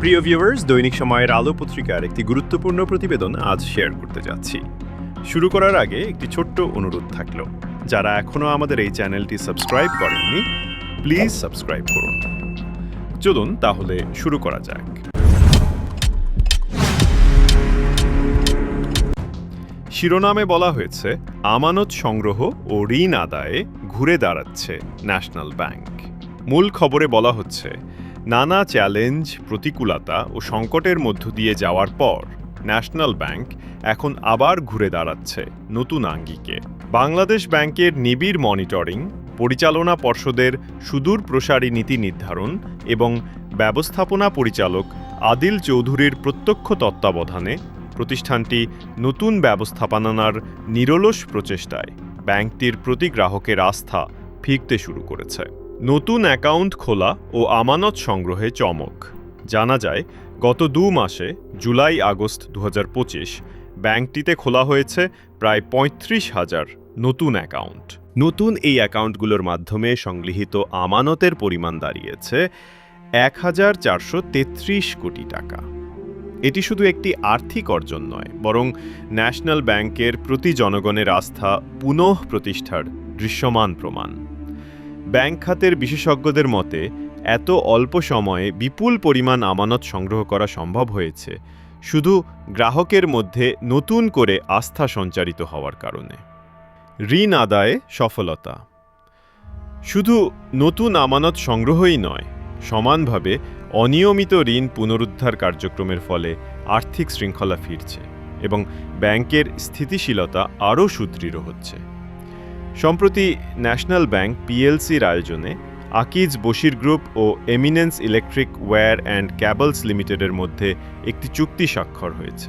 প্রিয় ভিউয়ার্স দৈনিক সময়ের আলো পত্রিকার একটি গুরুত্বপূর্ণ প্রতিবেদন আজ শেয়ার করতে যাচ্ছি। শুরু করার আগে একটি ছোট্ট অনুরোধ থাকল। যারা এখনও আমাদের এই চ্যানেলটি সাবস্ক্রাইব করেননি প্লিজ সাবস্ক্রাইব করুন। চলুন তাহলে শুরু করা যাক। শিরোনামে বলা হয়েছে, আমানত সংগ্রহ ও ঋণ আদায়ে ঘুরে দাঁড়াচ্ছে ন্যাশনাল ব্যাংক। মূল খবরে বলা হচ্ছে নানা চ্যালেঞ্জ, প্রতিকূলতা ও সংকটের মধ্য দিয়ে যাওয়ার পর ন্যাশনাল ব্যাংক এখন আবার ঘুরে দাঁড়াচ্ছে নতুন আঙ্গিকে। বাংলাদেশ ব্যাংকের নিবিড় মনিটরিং, পরিচালনা পর্ষদের সুদূর প্রসারী নীতি নির্ধারণ এবং ব্যবস্থাপনা পরিচালক আদিল চৌধুরীর প্রত্যক্ষ তত্ত্বাবধানে প্রতিষ্ঠানটি নতুন ব্যবস্থাপনার নিরলস প্রচেষ্টায় ব্যাংকটির প্রতি গ্রাহকের আস্থা ফিরতে শুরু করেছে। নতুন অ্যাকাউন্ট খোলা ও আমানত সংগ্রহে চমক। জানা যায়, গত দু মাসে, জুলাই আগস্ট দু ব্যাংকটিতে খোলা হয়েছে প্রায় পঁয়ত্রিশ হাজার নতুন অ্যাকাউন্ট। নতুন এই অ্যাকাউন্টগুলোর মাধ্যমে সংগৃহীত আমানতের পরিমাণ দাঁড়িয়েছে এক হাজার চারশো তেত্রিশ কোটি টাকা। এটি শুধু একটি আর্থিক অর্জন নয়, বরং ন্যাশনাল ব্যাংকের প্রতি জনগণের আস্থা পুনঃ প্রতিষ্ঠার দৃশ্যমান প্রমাণ। ব্যাংক খাতের বিশেষজ্ঞদের মতে, এত অল্প সময়ে বিপুল পরিমাণ আমানত সংগ্রহ করা সম্ভব হয়েছে, শুধু গ্রাহকের মধ্যে নতুন করে আস্থা সঞ্চারিত হওয়ার কারণে। ঋণ আদায়ে সফলতা। শুধু নতুন আমানত সংগ্রহই নয়, সমানভাবে অনিয়মিত ঋণ পুনরুদ্ধার কার্যক্রমের ফলে আর্থিক শৃঙ্খলা ফিরছে এবং ব্যাংকের স্থিতিশীলতা আরও সুদৃঢ় হচ্ছে। সম্প্রতি ন্যাশনাল ব্যাংক পিএলসির আয়োজনে Akij Bashir group O eminence electric wire and cables লিমিটেডের মধ্যে একটি চুক্তি স্বাক্ষর হয়েছে।